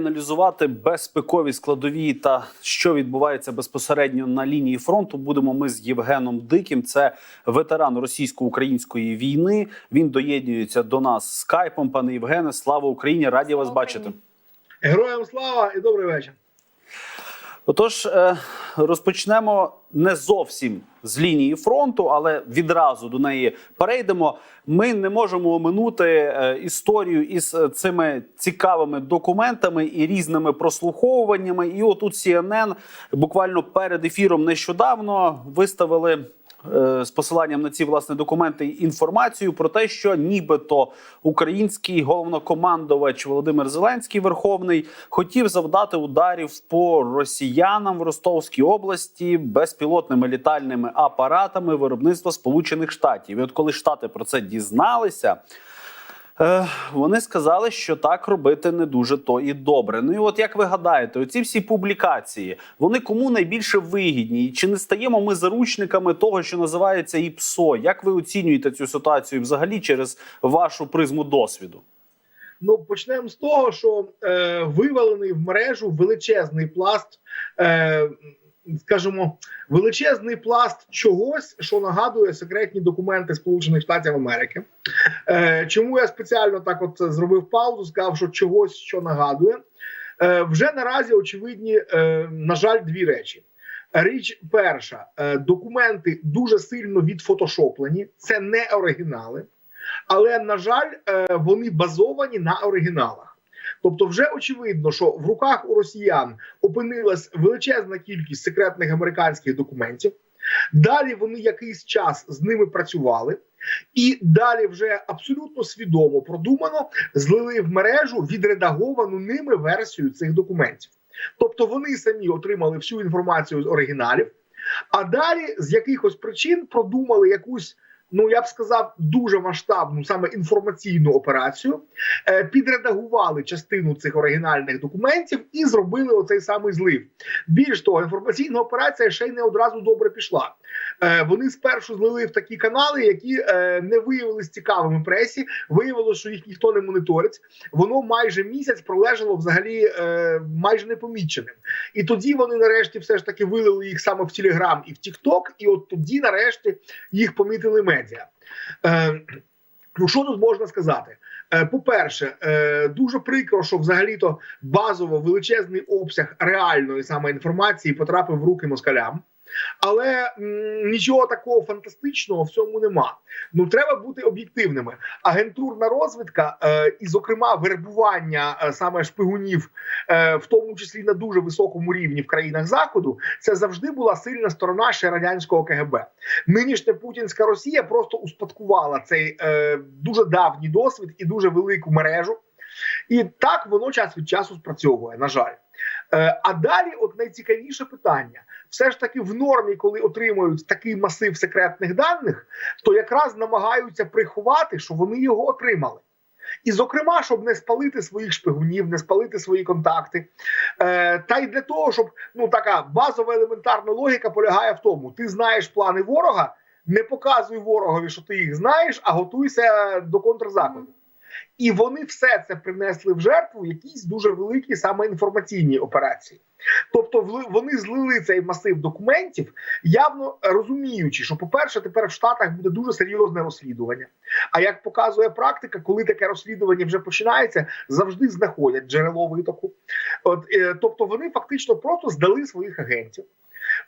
Аналізувати безпекові складові та що відбувається безпосередньо на лінії фронту. Будемо ми з Євгеном Диким. Це ветеран російсько-української війни. Він доєднюється до нас скайпом. Пане Євгене, слава Україні! Раді вас бачити. Героям слава і добрий вечір. Отож, е, розпочнемо не зовсім з лінії фронту, але відразу до неї перейдемо. Ми не можемо оминути е, історію із е, цими цікавими документами і різними прослуховуваннями. І отут CNN буквально перед ефіром нещодавно виставили. Е, З посиланням на ці власне документи інформацію про те, що нібито український головнокомандувач Володимир Зеленський Верховний хотів завдати ударів по росіянам в Ростовській області безпілотними літальними апаратами виробництва Сполучених Штатів. І от коли Штати про це дізналися. Е, Вони сказали, що так робити не дуже то і добре. Ну і от як ви гадаєте, оці всі публікації вони кому найбільше вигідні? І Чи не стаємо ми заручниками того, що називається ІПСО? Як ви оцінюєте цю ситуацію взагалі через вашу призму досвіду? Ну почнемо з того, що е, вивалений в мережу величезний пласт, е, скажімо, величезний пласт чогось, що нагадує секретні документи Сполучених Штатів Америки. Е, чому я спеціально так от зробив паузу, сказав, що чогось що нагадує. Е, вже наразі очевидні, е, на жаль, дві речі. Річ перша, е, документи дуже сильно відфотошоплені, це не оригінали. Але на жаль, е, вони базовані на оригіналах. Тобто, вже очевидно, що в руках у росіян опинилась величезна кількість секретних американських документів. Далі вони якийсь час з ними працювали, і далі вже абсолютно свідомо продумано злили в мережу відредаговану ними версію цих документів. Тобто вони самі отримали всю інформацію з оригіналів, а далі з якихось причин продумали якусь ну я б сказав, дуже масштабну саме інформаційну операцію, е, підредагували частину цих оригінальних документів і зробили оцей самий злив. Більш того, інформаційна операція ще й не одразу добре пішла. Е, Вони спершу злили в такі канали, які е, не виявилися цікавими пресі. Виявилося, що їх ніхто не моніторить. Воно майже місяць пролежало взагалі е, майже непоміченим. І тоді вони нарешті все ж таки вилили їх саме в Телеграм і в Тікток. І от тоді, нарешті, їх помітили медіа. Ну, що тут можна сказати? По-перше, дуже прикро, що взагалі-то базово величезний обсяг реальної саме інформації потрапив в руки москалям. Але м, нічого такого фантастичного в цьому нема. Ну треба бути об'єктивними. Агентурна розвідка, е, і, зокрема, вербування е, саме шпигунів, е, в тому числі на дуже високому рівні в країнах заходу, це завжди була сильна сторона ще радянського КГБ. Нинішня путінська Росія просто успадкувала цей е, дуже давній досвід і дуже велику мережу. І так воно час від часу спрацьовує. На жаль. Е, А далі, от найцікавіше питання: все ж таки в нормі, коли отримують такий масив секретних даних, то якраз намагаються приховати, що вони його отримали. І, зокрема, щоб не спалити своїх шпигунів, не спалити свої контакти. Е, Та й для того, щоб ну така базова елементарна логіка полягає в тому: ти знаєш плани ворога, не показуй ворогові, що ти їх знаєш, а готуйся до контрзаходу. І вони все це принесли в жертву якісь дуже великі саме інформаційні операції. Тобто, вони злили цей масив документів, явно розуміючи, що, по-перше, тепер в Штатах буде дуже серйозне розслідування. А як показує практика, коли таке розслідування вже починається, завжди знаходять джерело витоку. От, е, тобто, вони фактично просто здали своїх агентів.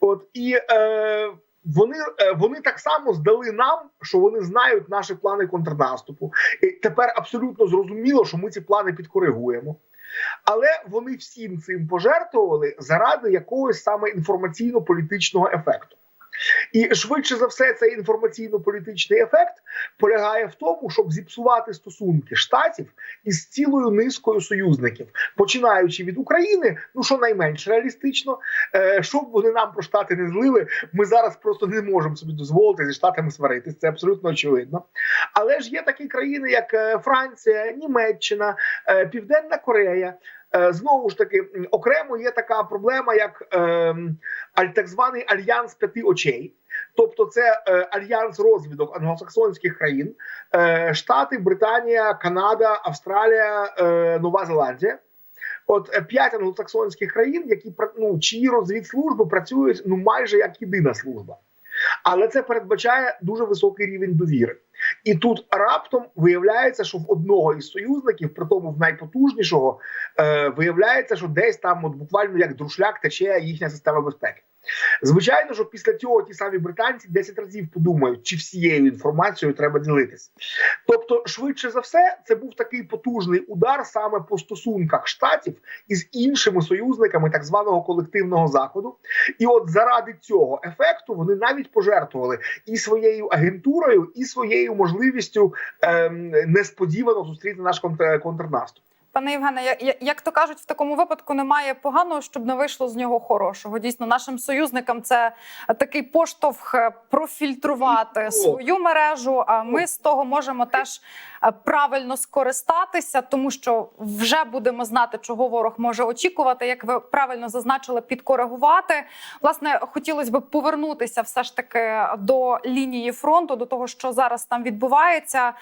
От і е, вони, е, вони так само здали нам, що вони знають наші плани контрнаступу. І тепер абсолютно зрозуміло, що ми ці плани підкоригуємо. Але вони всім цим пожертвували заради якогось саме інформаційно-політичного ефекту. І швидше за все, цей інформаційно-політичний ефект полягає в тому, щоб зіпсувати стосунки штатів із цілою низкою союзників, починаючи від України, ну що найменш реалістично, е, щоб вони нам про штати не злили, ми зараз просто не можемо собі дозволити зі штатами сваритись. Це абсолютно очевидно. Але ж є такі країни, як е, Франція, Німеччина, е, Південна Корея. Е, Знову ж таки, окремо є така проблема, як е, так званий альянс п'яти очей. Тобто, це е, альянс розвідок англосаксонських країн, е, Штати, Британія, Канада, Австралія, е, Нова Зеландія. От е, п'ять англосаксонських країн, які ну, чиї розвідслужби працюють ну майже як єдина служба. Але це передбачає дуже високий рівень довіри. І тут раптом виявляється, що в одного із союзників, при тому в найпотужнішого, е, виявляється, що десь там, от буквально як друшляк, тече їхня система безпеки. Звичайно, що після цього ті самі британці 10 разів подумають, чи всією інформацією треба ділитися. Тобто, швидше за все, це був такий потужний удар саме по стосунках штатів із іншими союзниками так званого колективного заходу. І от заради цього ефекту вони навіть пожертвували і своєю агентурою, і своєю можливістю ем, несподівано зустріти наш контр- контрнаступ. Пане Євгене, як то кажуть, в такому випадку немає поганого, щоб не вийшло з нього хорошого. Дійсно, нашим союзникам це такий поштовх е, профільтрувати свою мережу. А ми з того можемо теж е, правильно скористатися, тому що вже будемо знати, чого ворог може очікувати. Як ви правильно зазначили, підкоригувати. Власне, хотілося б повернутися все ж таки до лінії фронту, до того, що зараз там відбувається.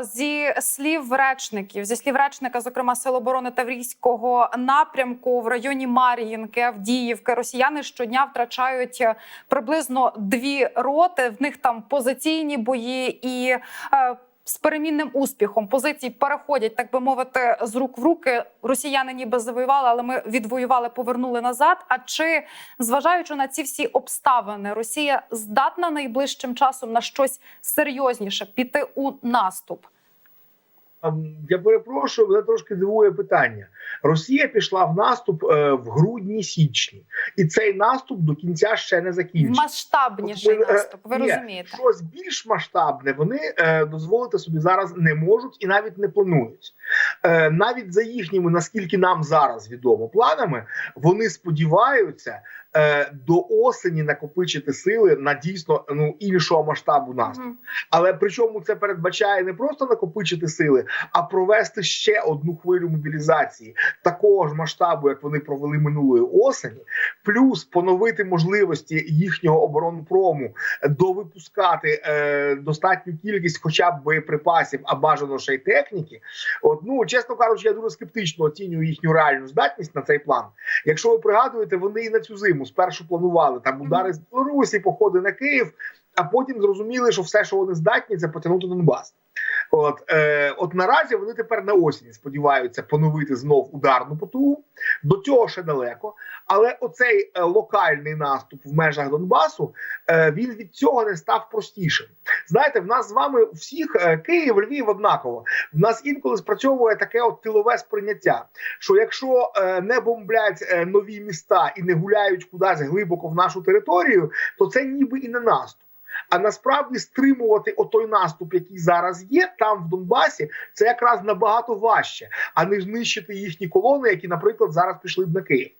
Зі слів речників, зі слів речника, зокрема Сил оборони Таврійського напрямку в районі Мар'їнки, Авдіївки, росіяни щодня втрачають е, приблизно дві роти. В них там позиційні бої і. е, З перемінним успіхом позиції переходять, так би мовити, з рук в руки. Росіяни ніби завоювали, але ми відвоювали, повернули назад. А чи зважаючи на ці всі обставини, Росія здатна найближчим часом на щось серйозніше піти у наступ? Я перепрошую, мене трошки дивує питання. Росія пішла в наступ е, в грудні-січні, і цей наступ до кінця ще не закінчився. Масштабніший От е, наступ. Ви ні, розумієте? Щось більш масштабне вони е, дозволити собі зараз не можуть і навіть не планують. Навіть за їхніми, наскільки нам зараз відомо, планами, вони сподіваються е, до осені накопичити сили на дійсно ну іншого масштабу наступу. Мгм. Але причому це передбачає не просто накопичити сили, а провести ще одну хвилю мобілізації такого ж масштабу, як вони провели минулої осені, плюс поновити можливості їхнього оборонпрому довипускати е, достатню кількість, хоча б боєприпасів, а бажано ще й техніки. От ну чесно кажучи, я дуже скептично оцінюю їхню реальну здатність на цей план. Якщо ви пригадуєте, вони і на цю зиму спершу планували там удари з Білорусі, походи на Київ, а потім зрозуміли, що все, що вони здатні, це потягнути Донбас. От, е, от наразі вони тепер на осінь сподіваються поновити знов ударну потугу. До цього ще далеко. Але оцей е, локальний наступ в межах Донбасу е, він від цього не став простішим. Знаєте, в нас з вами всіх е, Київ, Львів однаково. В нас інколи спрацьовує таке от тилове сприйняття. Що якщо е, не бомблять е, нові міста і не гуляють кудись глибоко в нашу територію, то це ніби і не наступ. А насправді стримувати отой наступ, який зараз є там в Донбасі, це якраз набагато важче, а не знищити їхні колони, які, наприклад, зараз пішли б на Київ.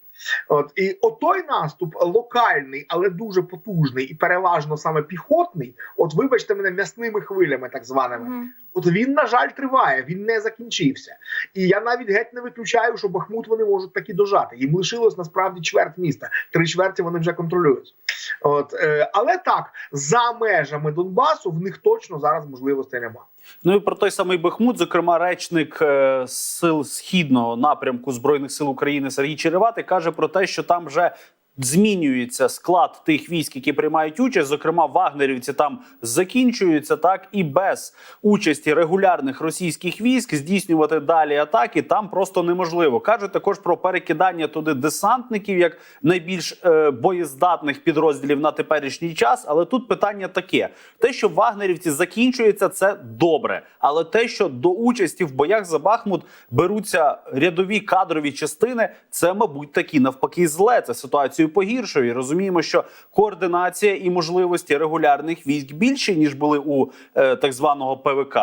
От і отой наступ локальний, але дуже потужний і переважно саме піхотний. От, вибачте мене, м'ясними хвилями, так званими. Мгм. От він, на жаль, триває, він не закінчився. І я навіть геть не виключаю, що Бахмут вони можуть таки дожати. Їм лишилось насправді чверть міста. Три чверті вони вже контролюють. От, е, але так, за межами Донбасу в них точно зараз можливостей немає. Ну і про той самий Бахмут, зокрема, речник е, сил східного напрямку збройних сил України Сергій Череватий каже про те, що там вже. Змінюється склад тих військ, які приймають участь. Зокрема, вагнерівці там закінчуються так, і без участі регулярних російських військ здійснювати далі атаки там просто неможливо. кажуть також про перекидання туди десантників як найбільш е, боєздатних підрозділів на теперішній час. Але тут питання таке: те, що вагнерівці закінчуються, це добре. Але те, що до участі в боях за Бахмут беруться рядові кадрові частини, це мабуть таки навпаки зле. Це ситуацію погіршує. Розуміємо, що координація і можливості регулярних військ більші ніж були у е, так званого ПВК.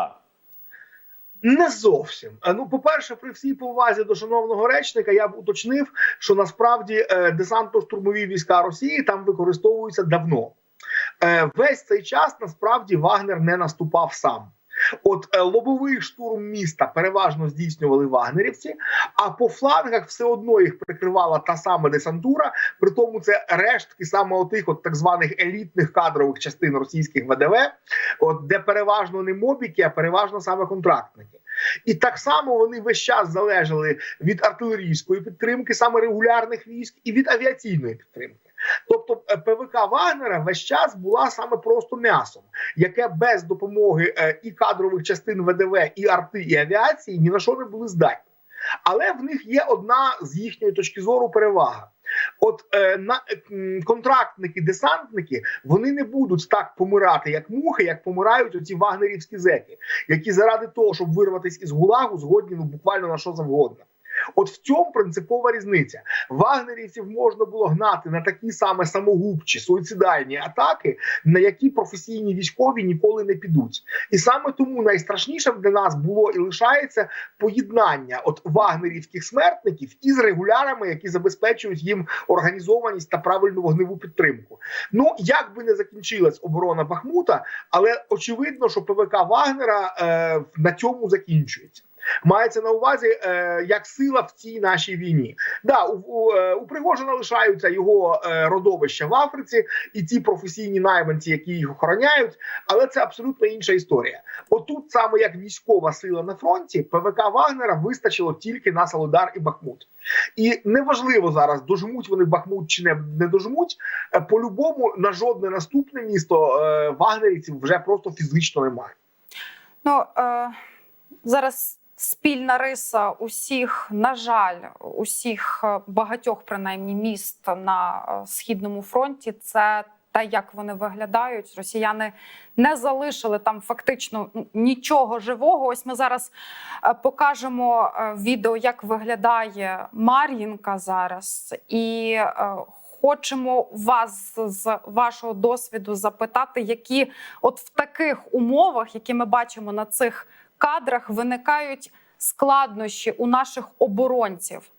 Не зовсім. Е, Ну, по-перше, при всій повазі до шановного речника, я б уточнив, що насправді е, десантно-штурмові війська Росії там використовуються давно. Е, Весь цей час насправді Вагнер не наступав сам. От е, лобовий штурм міста переважно здійснювали вагнерівці, а по флангах все одно їх прикривала та сама десантура. При тому це рештки саме отих, от так званих елітних кадрових частин російських ВДВ, от де переважно не мобіки, а переважно саме контрактники. І так само вони весь час залежали від артилерійської підтримки, саме регулярних військ, і від авіаційної підтримки. Тобто е, ПВК Вагнера весь час була саме просто м'ясом, яке без допомоги е, і кадрових частин ВДВ, і арти, і авіації ні на що не були здатні. Але в них є одна з їхньої точки зору перевага. От е, на е, контрактники, десантники вони не будуть так помирати, як мухи, як помирають оці вагнерівські зеки, які заради того, щоб вирватися із гулагу, згодні ну буквально на що завгодно. От в цьому принципова різниця. Вагнерівців можна було гнати на такі саме самогубчі суїцидальні атаки, на які професійні військові ніколи не підуть. І саме тому найстрашнішим для нас було і лишається поєднання от вагнерівських смертників із регулярами, які забезпечують їм організованість та правильну вогневу підтримку. Ну як би не закінчилась оборона Бахмута, але очевидно, що ПВК Вагнера е, на цьому закінчується. Мається на увазі е, як сила в цій нашій війні. Да, у, у, е, у Пригожина лишаються його е, родовища в Африці і ті професійні найманці, які їх охороняють, але це абсолютно інша історія. Отут саме як військова сила на фронті, ПВК Вагнера вистачило тільки на Солодар і Бахмут. І неважливо зараз, дожмуть вони Бахмут чи не, не дожмуть. По-любому на жодне наступне місто е, вагнерівців вже просто фізично немає. Ну е, зараз спільна риса усіх, на жаль, усіх е, багатьох принаймні міст на е, східному фронті. Це те, як вони виглядають. Росіяни не залишили там фактично ну, нічого живого. Ось ми зараз е, покажемо відео, як виглядає Мар'їнка зараз, і хочемо вас з вашого досвіду запитати, які от в таких умовах, які ми бачимо на цих кадрах, виникають складнощі у наших оборонців.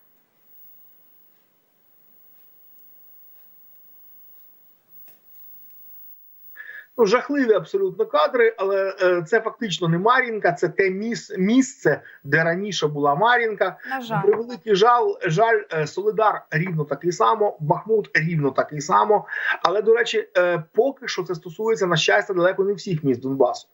Ну, жахливі абсолютно кадри, але е, це фактично не Мар'їнка, це те міс, місце, де раніше була Мар'їнка. На жаль, Превеликий жаль, е, Солидар рівно такий само, Бахмут рівно такий само. Але до речі, е, поки що це стосується на щастя далеко не всіх міст Донбасу,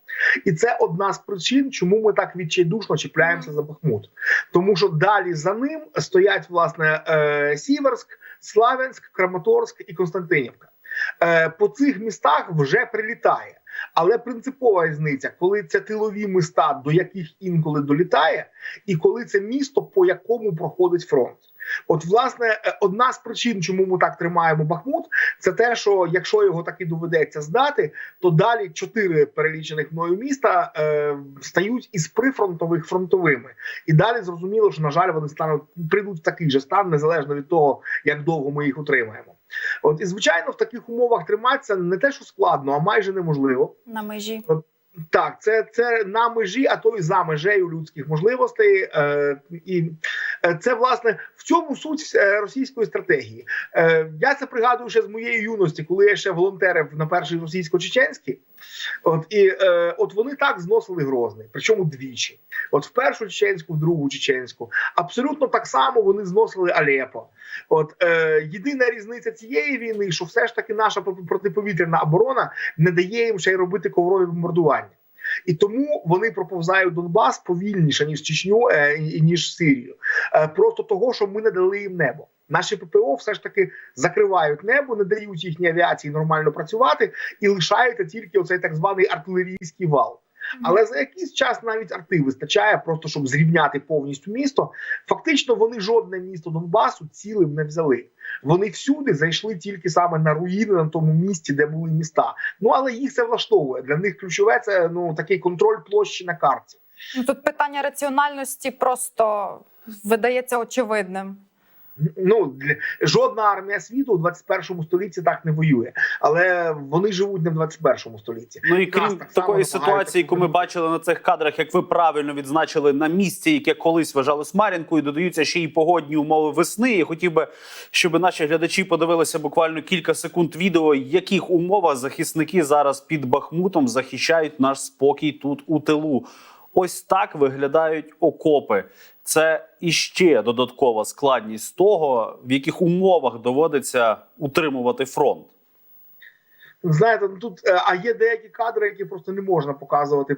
і це одна з причин, чому ми так відчайдушно чіпляємося за Бахмут, тому що далі за ним стоять власне е, Сіверськ, Славянськ, Краматорськ і Константинівка. Е, По цих містах вже прилітає. Але принципова різниця, коли це тилові міста, до яких інколи долітає, і коли це місто, по якому проходить фронт. От, власне, е, одна з причин, чому ми так тримаємо Бахмут, це те, що якщо його таки доведеться здати, то далі чотири перелічених мною міста е, стають із прифронтових фронтовими. І далі зрозуміло, що на жаль, вони стануть прийдуть в такий же стан, незалежно від того, як довго ми їх утримаємо. От і звичайно, в таких умовах триматися не те, що складно, а майже неможливо. на межі. Так, це, це на межі, а то й за межею людських можливостей. Е, і це власне в цьому суть е, російської стратегії. Е, я це пригадую ще з моєї юності, коли я ще волонтерив на першій російсько-чеченській. От і е, от вони так зносили Грозний, причому двічі. От в першу чеченську, в другу чеченську. Абсолютно так само вони зносили Алепо. От е, єдина різниця цієї війни, що все ж таки наша проти- протиповітряна оборона не дає їм ще й робити коврові бомбардування. І тому вони проповзають Донбас повільніше ніж Чечню е, і- ніж Сирію. Е, просто того, що ми не дали їм небо. Наші ППО все ж таки закривають небо, не дають їхній авіації нормально працювати, і лишається тільки оцей так званий артилерійський вал. Але за якийсь час навіть арти вистачає, просто щоб зрівняти повністю місто. Фактично, вони жодне місто Донбасу цілим не взяли. Вони всюди зайшли тільки саме на руїни на тому місці, де були міста. Ну але їх це влаштовує. Для них ключове це ну такий контроль площі на карті. Ну, Тут питання раціональності просто видається очевидним. Ну жодна армія світу у 21 столітті так не воює, але вони живуть не в 21 столітті. Ну і Нас крім так такої ситуації, яку ми бачили на цих кадрах, як ви правильно відзначили на місці, яке колись вважалось Мар'їнкою, додаються ще й погодні умови весни. І хотів би, щоб наші глядачі подивилися буквально кілька секунд відео, яких умовах захисники зараз під Бахмутом захищають наш спокій тут у тилу. Ось так виглядають окопи. Це іще додаткова складність того, в яких умовах доводиться утримувати фронт. Знаєте, ну тут е, а є деякі кадри, які просто не можна показувати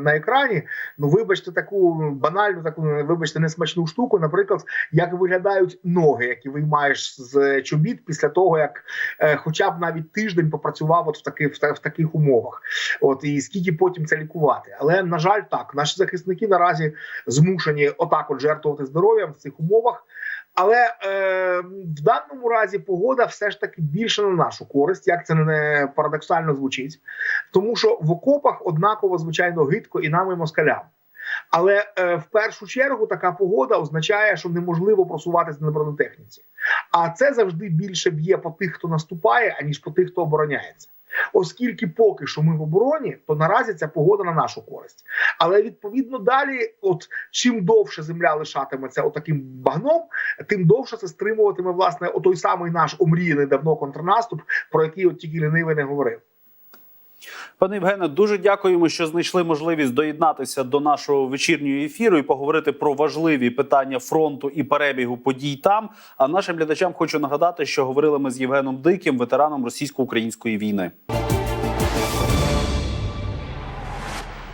на екрані. Ну вибачте, таку банальну, таку вибачте, несмачну штуку. Наприклад, як виглядають ноги, які виймаєш з чобіт після того, як е, хоча б навіть тиждень попрацював от в таких в таких умовах. От і скільки потім це лікувати. Але на жаль, так наші захисники наразі змушені отак от жертвувати здоров'ям в цих умовах. Але е, в даному разі погода все ж таки більше на нашу користь, як це не парадоксально звучить, тому що в окопах однаково звичайно гидко і нам і москалям. Але е, в першу чергу така погода означає, що неможливо просуватися на бронетехніці. А це завжди більше б'є по тих, хто наступає, аніж по тих, хто обороняється. Оскільки поки що ми в обороні, то наразі ця погода на нашу користь. Але відповідно далі, от чим довше земля лишатиметься отаким багном, тим довше це стримуватиме власне отой самий наш омріяний давно контрнаступ, про який от тільки лінивий не говорив. Пане Євгене, дуже дякуємо, що знайшли можливість доєднатися до нашого вечірнього ефіру і поговорити про важливі питання фронту і перебігу подій там. А нашим глядачам хочу нагадати, що говорили ми з Євгеном Диким, ветераном російсько-української війни.